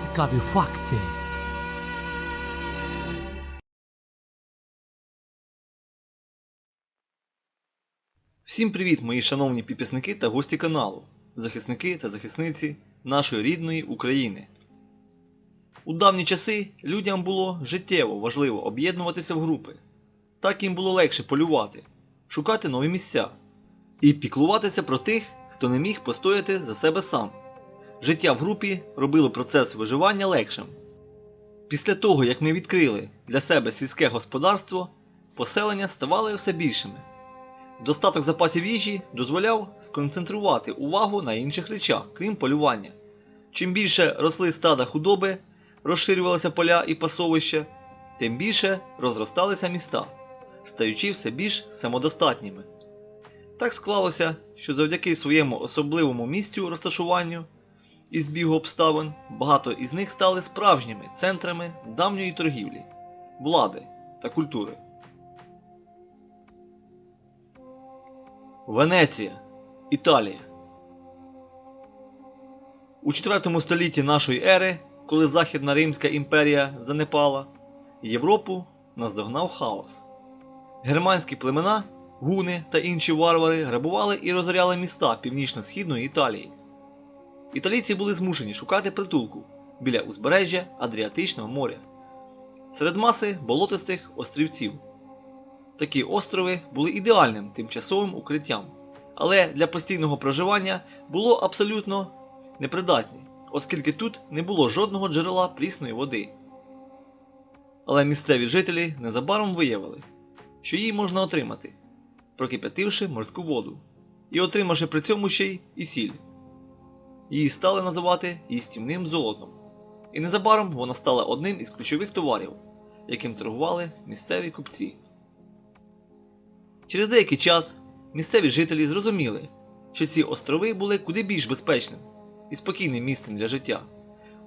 Цікаві факти. Всім привіт, мої шановні підписники та гості каналу, захисники та захисниці нашої рідної України. У давні часи людям було життєво важливо об'єднуватися в групи. Так їм було легше полювати, шукати нові місця і піклуватися про тих, хто не міг постояти за себе сам. Життя в групі робило процес виживання легшим. Після того, як ми відкрили для себе сільське господарство, поселення ставали все більшими. Достаток запасів їжі дозволяв сконцентрувати увагу на інших речах, крім полювання. Чим більше росли стада худоби, розширювалися поля і пасовища, тим більше розросталися міста, стаючи все більш самодостатніми. Так склалося, що завдяки своєму особливому місцю розташуванню і збігу обставин багато із них стали справжніми центрами давньої торгівлі, влади та культури. Венеція, Італія. У IV столітті нашої ери, коли Західна Римська імперія занепала, Європу наздогнав хаос. Германські племена, гуни та інші варвари грабували і розоряли міста північно-східної Італії. Італійці були змушені шукати притулку біля узбережжя Адріатичного моря, серед маси болотистих острівців. Такі острови були ідеальним тимчасовим укриттям, але для постійного проживання було абсолютно непридатні, оскільки тут не було жодного джерела прісної води. Але місцеві жителі незабаром виявили, що її можна отримати, прокип'ятивши морську воду, і отримавши при цьому ще й сіль. Її стали називати їстівним золотом, і незабаром вона стала одним із ключових товарів, яким торгували місцеві купці. Через деякий час місцеві жителі зрозуміли, що ці острови були куди більш безпечним і спокійним місцем для життя,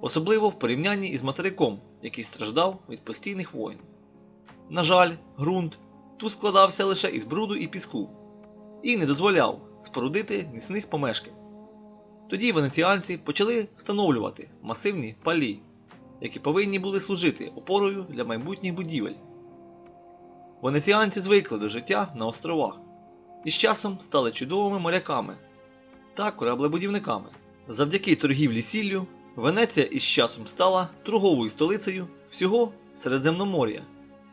особливо в порівнянні із материком, який страждав від постійних воїн. На жаль, ґрунт тут складався лише із бруду і піску і не дозволяв спорудити міцних помешкань. Тоді венеціанці почали встановлювати масивні палі, які повинні були служити опорою для майбутніх будівель. Венеціанці звикли до життя на островах і з часом стали чудовими моряками та кораблебудівниками. Завдяки торгівлі сіллю Венеція із часом стала торговою столицею всього Середземномор'я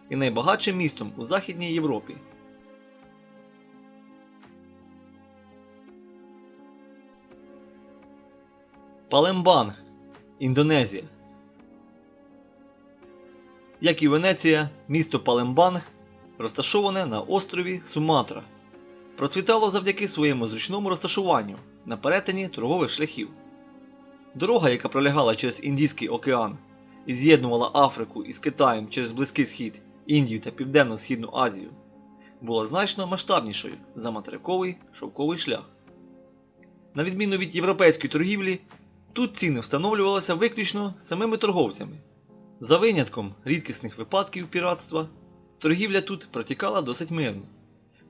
і найбагатшим містом у Західній Європі. Палембанг, Індонезія. Як і Венеція, місто Палембанг розташоване на острові Суматра. Процвітало завдяки своєму зручному розташуванню на перетині торгових шляхів. Дорога, яка пролягала через Індійський океан і з'єднувала Африку із Китаєм через Близький Схід, Індію та Південно-Східну Азію, була значно масштабнішою за материковий шовковий шлях. На відміну від європейської торгівлі, тут ціни встановлювалися виключно самими торговцями. За винятком рідкісних випадків піратства, торгівля тут протікала досить мирно,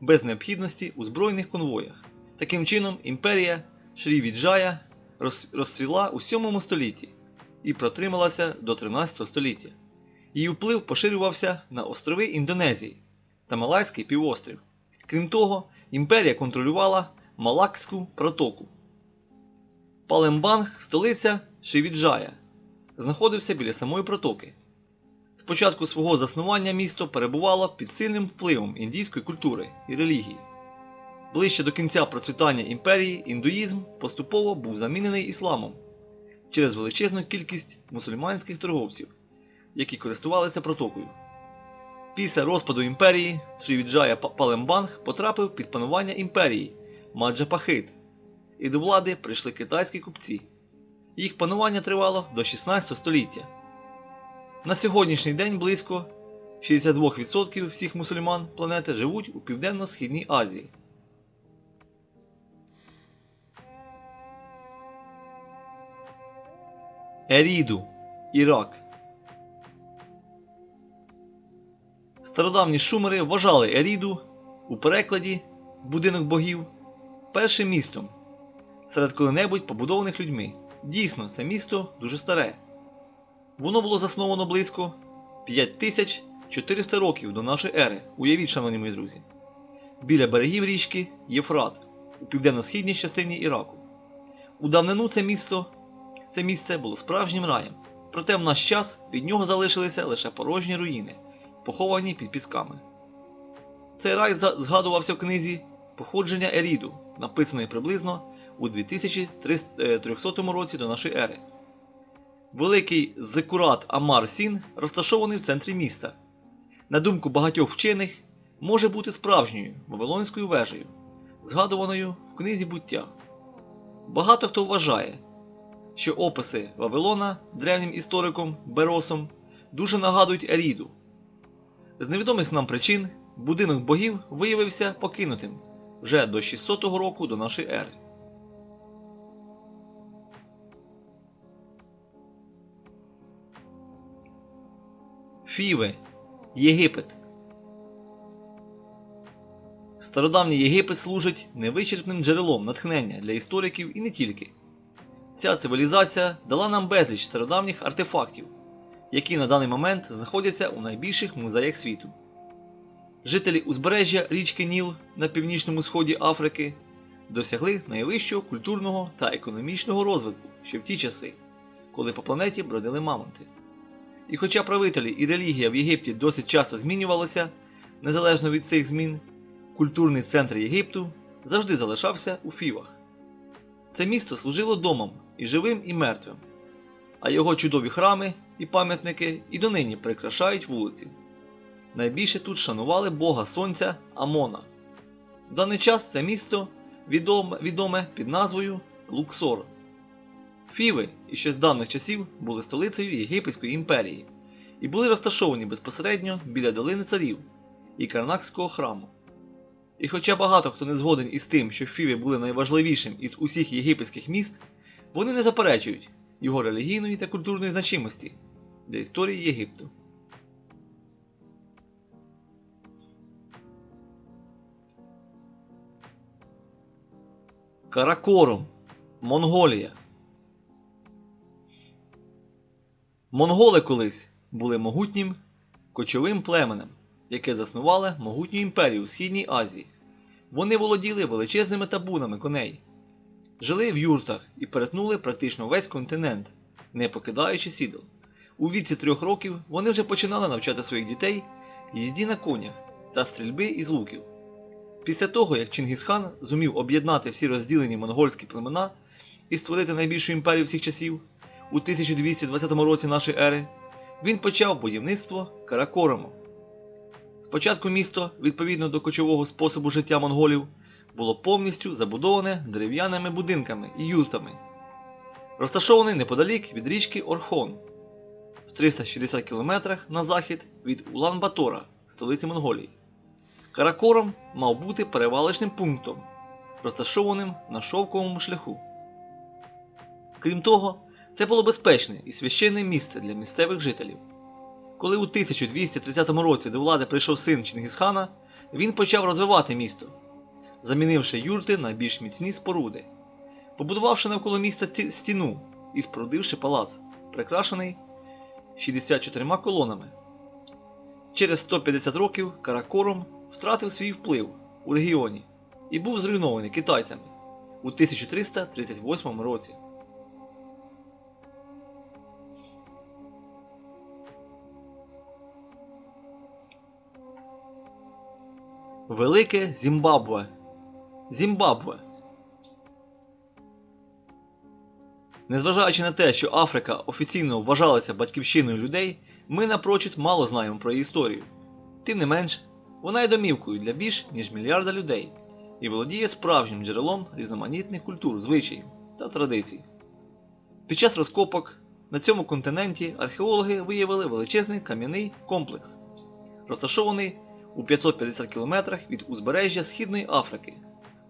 без необхідності у збройних конвоях. Таким чином, імперія Шрі-Віджая роз- розцвіла у 7 столітті і протрималася до 13 століття. Її вплив поширювався на острови Індонезії та Малайський півострів. Крім того, імперія контролювала Малакську протоку. Палембанг, столиця Шрі-Віджая, знаходився біля самої протоки. З початку свого заснування місто перебувало під сильним впливом індійської культури і релігії. Ближче до кінця процвітання імперії індуїзм поступово був замінений ісламом через величезну кількість мусульманських торговців, які користувалися протокою. Після розпаду імперії Шрівіджая Па- Палембанг потрапив під панування імперії Маджапахит, і до влади прийшли китайські купці. Їх панування тривало до 16 століття. На сьогоднішній день близько 62% всіх мусульман планети живуть у Південно-Східній Азії. Еріду, Ірак. Стародавні шумери вважали Еріду у перекладі будинок богів першим містом серед коли-небудь побудованих людьми. Дійсно, це місто дуже старе. Воно було засновано близько 5400 років до нашої ери. Уявіть, шановні мої друзі. Біля берегів річки Єфрат у південно-східній частині Іраку. У давнину це місто, це місце було справжнім раєм. Проте в наш час від нього залишилися лише порожні руїни, поховані під пісками. Цей рай згадувався в книзі Походження Еріду, написаної приблизно у 2300 році до нашої ери. Великий зекурат Амар Сін розташований в центрі міста. На думку багатьох вчених, може бути справжньою Вавилонською вежею, згадуваною в книзі буття. Багато хто вважає, що описи Вавилона древнім істориком Беросом дуже нагадують Еріду. З невідомих нам причин будинок богів виявився покинутим вже до 600 року до нашої ери. Фіви Єгипет. Стародавній Єгипет служить невичерпним джерелом натхнення для істориків і не тільки. Ця цивілізація дала нам безліч стародавніх артефактів, які на даний момент знаходяться у найбільших музеях світу. Жителі узбережжя річки Ніл на північному сході Африки досягли найвищого культурного та економічного розвитку ще в ті часи, коли по планеті бродили мамонти. І хоча правителі і релігія в Єгипті досить часто змінювалися, незалежно від цих змін, культурний центр Єгипту завжди залишався у Фівах. Це місто служило домом і живим, і мертвим, а його чудові храми і пам'ятники і донині прикрашають вулиці. Найбільше тут шанували Бога Сонця Амона. В даний час це місто відоме, відоме під назвою Луксор. Фіви іще з давніх часів були столицею Єгипетської імперії і були розташовані безпосередньо біля долини царів і Карнакського храму. І хоча багато хто не згоден із тим, що Фіви були найважливішим із усіх єгипетських міст, вони не заперечують його релігійної та культурної значимості для історії Єгипту. Каракорум, Монголія. Монголи колись були могутнім кочовим племенем, яке заснувало могутню імперію у Східній Азії. Вони володіли величезними табунами коней, жили в юртах і перетнули практично весь континент, не покидаючи сідал. У віці трьох років вони вже починали навчати своїх дітей їзді на конях та стрільби із луків. Після того, як Чингісхан зумів об'єднати всі розділені монгольські племена і створити найбільшу імперію всіх часів у 1220 році нашої ери, він почав будівництво Каракорому. Спочатку місто, відповідно до кочового способу життя монголів, було повністю забудоване дерев'яними будинками і юртами, розташований неподалік від річки Орхон, в 360 км на захід від Улан-Батора, столиці Монголії. Каракором мав бути перевалочним пунктом, розташованим на шовковому шляху. Крім того, це було безпечне і священне місце для місцевих жителів. Коли у 1230 році до влади прийшов син Чингісхана, він почав розвивати місто, замінивши юрти на більш міцні споруди, побудувавши навколо міста стіну і спорудивши палац, прикрашений 64 колонами. Через 150 років Каракорум втратив свій вплив у регіоні і був зруйнований китайцями у 1338 році. Велике Зімбабве. Зімбабве. Незважаючи на те, що Африка офіційно вважалася батьківщиною людей, ми напрочуд мало знаємо про її історію. Тим не менш, вона є домівкою для більш ніж мільярда людей і володіє справжнім джерелом різноманітних культур, звичаїв та традицій. Під час розкопок на цьому континенті археологи виявили величезний кам'яний комплекс, розташований у 550 кілометрах від узбережжя Східної Африки,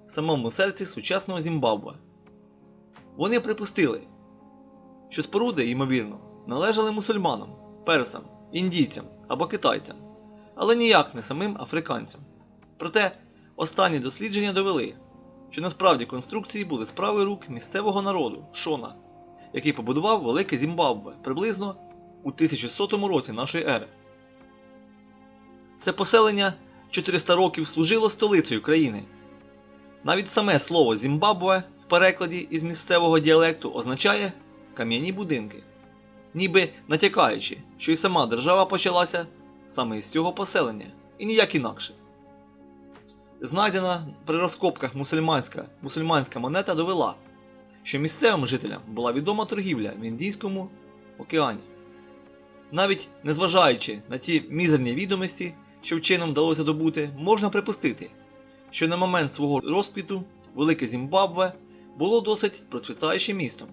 в самому серці сучасного Зімбабве. Вони припустили, що споруди, ймовірно, належали мусульманам, персам, індійцям або китайцям, але ніяк не самим африканцям. Проте останні дослідження довели, що насправді конструкції були справи рук місцевого народу Шона, який побудував велике Зімбабве приблизно у 1100 році нашої ери. Це поселення 400 років служило столицею країни. Навіть саме слово Зімбабве в перекладі із місцевого діалекту означає кам'яні будинки, ніби натякаючи, що і сама держава почалася саме із цього поселення, і ніяк інакше. Знайдена при розкопках мусульманська, мусульманська монета довела, що місцевим жителям була відома торгівля в Індійському океані. Навіть незважаючи на ті мізерні відомості, що вченим вдалося добути, можна припустити, що на момент свого розквіту Велике Зімбабве було досить процвітаючим містом,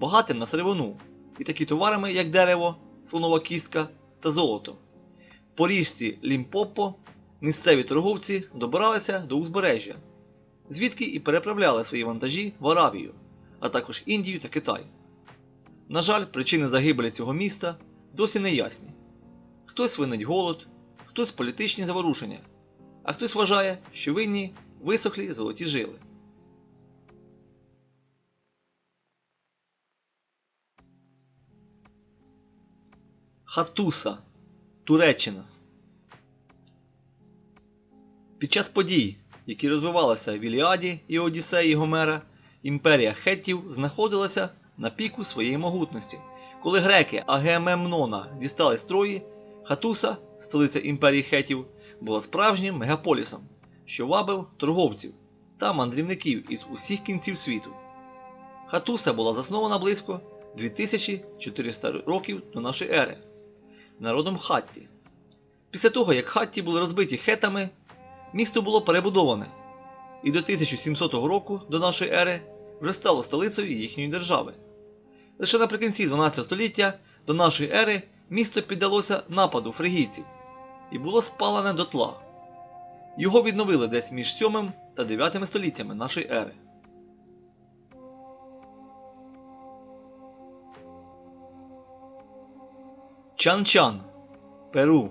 багатим на сировину і такі товарами, як дерево, слонова кістка та золото. По річці Лімпопо місцеві торговці добиралися до узбережжя, звідки і переправляли свої вантажі в Аравію, а також Індію та Китай. На жаль, причини загибелі цього міста досі не ясні. Хтось винить голод, хтось політичні заворушення, а хтось вважає, що винні висохлі золоті жили. Хатуса, Туреччина. Під час подій, які розвивалися в Іліаді і Одіссеї Гомера, імперія хеттів знаходилася на піку своєї могутності. Коли греки Агемемнона дістали з Трої, Хатуса, столиця імперії хетів, була справжнім мегаполісом, що вабив торговців та мандрівників із усіх кінців світу. Хатуса була заснована близько 2400 років до нашої ери народом Хатті. Після того, як Хатті були розбиті хетами, місто було перебудоване, і до 1700 року до нашої ери вже стало столицею їхньої держави. Лише наприкінці 12 століття до нашої ери місто піддалося нападу фригійців і було спалене дотла. Його відновили десь між 7 та 9 століттями нашої ери. Чан-Чан, Перу.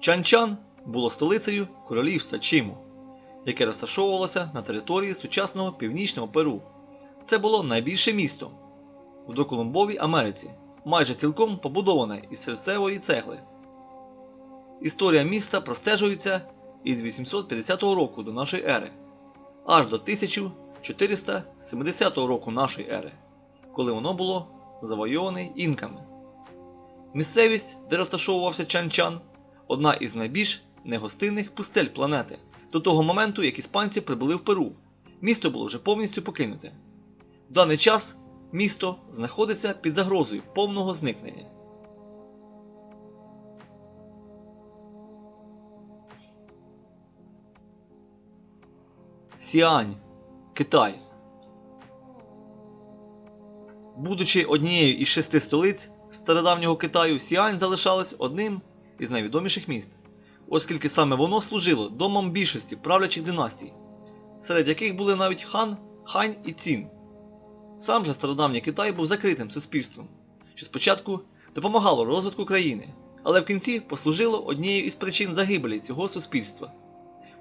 Чан-Чан було столицею королівства Чиму, яке розташовувалося на території сучасного північного Перу. Це було найбільше місто у доколумбовій Америці, майже цілком побудоване із серцевої цегли. Історія міста простежується із 850 року до нашої ери, аж до 1470 року нашої ери, коли воно було завойоване інками. Місцевість, де розташовувався Чан-Чан, одна із найбільш негостинних пустель планети. До того моменту, як іспанці прибули в Перу, місто було вже повністю покинуте. В даний час місто знаходиться під загрозою повного зникнення. Сіань, Китай. Будучи однією із шести столиць стародавнього Китаю, Сіань залишалось одним із найвідоміших міст, оскільки саме воно служило домом більшості правлячих династій, серед яких були навіть хан, хань і цін. Сам же стародавній Китай був закритим суспільством, що спочатку допомагало розвитку країни, але в кінці послужило однією із причин загибелі цього суспільства.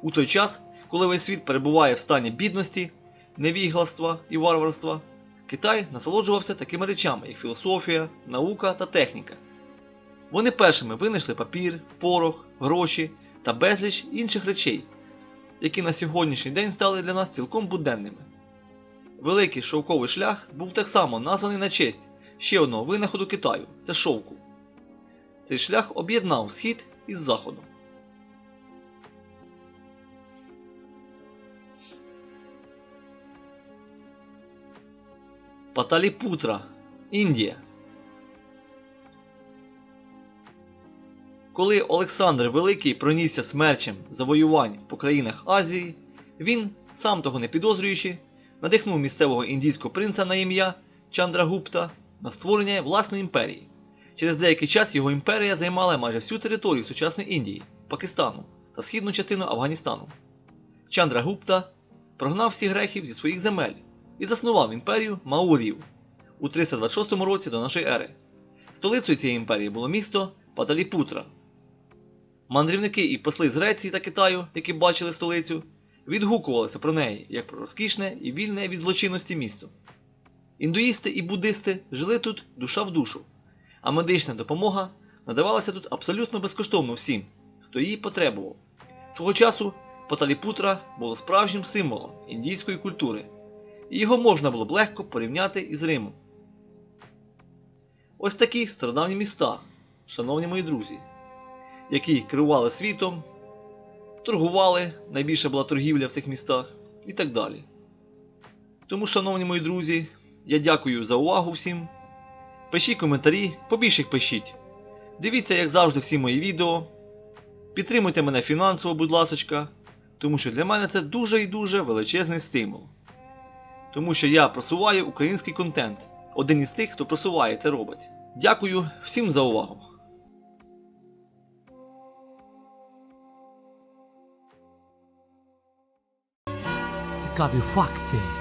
У той час, коли весь світ перебуває в стані бідності, невігластва і варварства, Китай насолоджувався такими речами, як філософія, наука та техніка. Вони першими винайшли папір, порох, гроші та безліч інших речей, які на сьогоднішній день стали для нас цілком буденними. Великий шовковий шлях був так само названий на честь ще одного винаходу Китаю це шовку. Цей шлях об'єднав схід із заходом. Паталіпутра, Індія. Коли Олександр Великий пронісся смерчем завоювань по країнах Азії, він, сам того не підозрюючи, надихнув місцевого індійського принца на ім'я Чандрагупта на створення власної імперії. Через деякий час його імперія займала майже всю територію сучасної Індії, Пакистану та східну частину Афганістану. Чандрагупта прогнав всіх грехів зі своїх земель і заснував імперію Маурів у 326 році до нашої ери. Столицею цієї імперії було місто Паталіпутра. Мандрівники і посли з Греції та Китаю, які бачили столицю, відгукувалися про неї як про розкішне і вільне від злочинності місто. Індуїсти і буддисти жили тут душа в душу, а медична допомога надавалася тут абсолютно безкоштовно всім, хто її потребував. Свого часу Паталіпутра було справжнім символом індійської культури, і його можна було б легко порівняти із Римом. Ось такі стародавні міста, шановні мої друзі, які керували світом, торгували, найбільша була торгівля в цих містах і так далі. Тому, шановні мої друзі, я дякую за увагу всім. Пишіть коментарі, побільше їх пишіть. Дивіться, як завжди, всі мої відео. Підтримуйте мене фінансово, будь ласочка, тому що для мене це дуже і дуже величезний стимул. Тому що я просуваю український контент. Один із тих, хто просуває це робить. Дякую всім за увагу. Цікаві факти.